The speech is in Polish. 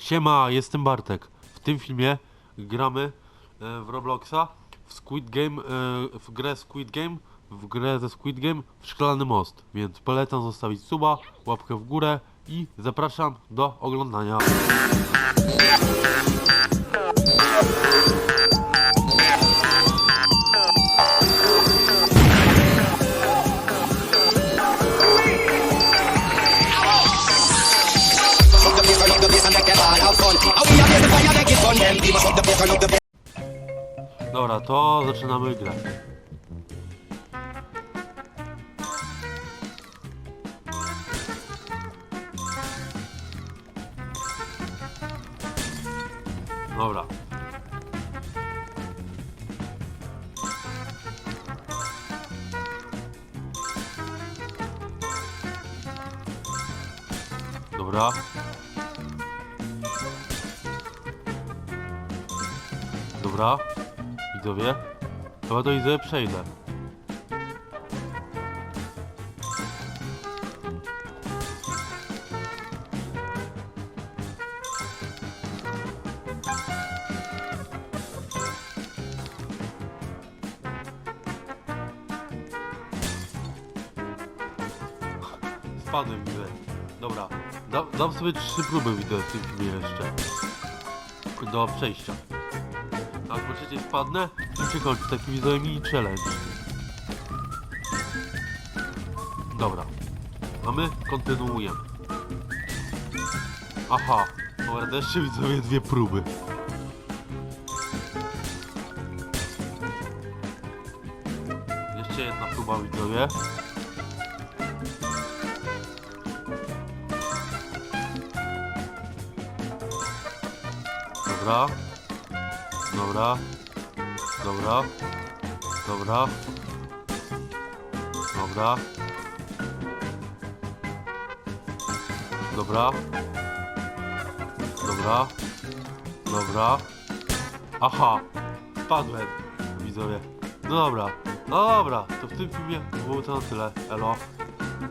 Siema, jestem Bartek. W tym filmie gramy e, w Robloxa, w Squid Game, e, w grę Squid Game, w grę ze Squid Game w Szklany Most. Więc polecam zostawić suba, łapkę w górę i zapraszam do oglądania. Dobra, to zaczynamy grę. Dobra. Dobra. Dobra. Widzowie. Chyba do widzowie przejdę. Spadłem widzę. Dobra. Da, dam sobie trzy próby widzę w tym filmie jeszcze. Do przejścia. Trzeciej spadnę, to się kończy taki widzowie mini challenge. Dobra. A my kontynuujemy. Aha. Dobra, jeszcze widzowie dwie próby. Jeszcze jedna próba widzowie. Dobra. Dobra. Dobra. Dobra. Dobra. Dobra. Dobra. Dobra. Aha. Spadłem. Widzowie. No dobra. No dobra. To w tym filmie było to na tyle. Elo.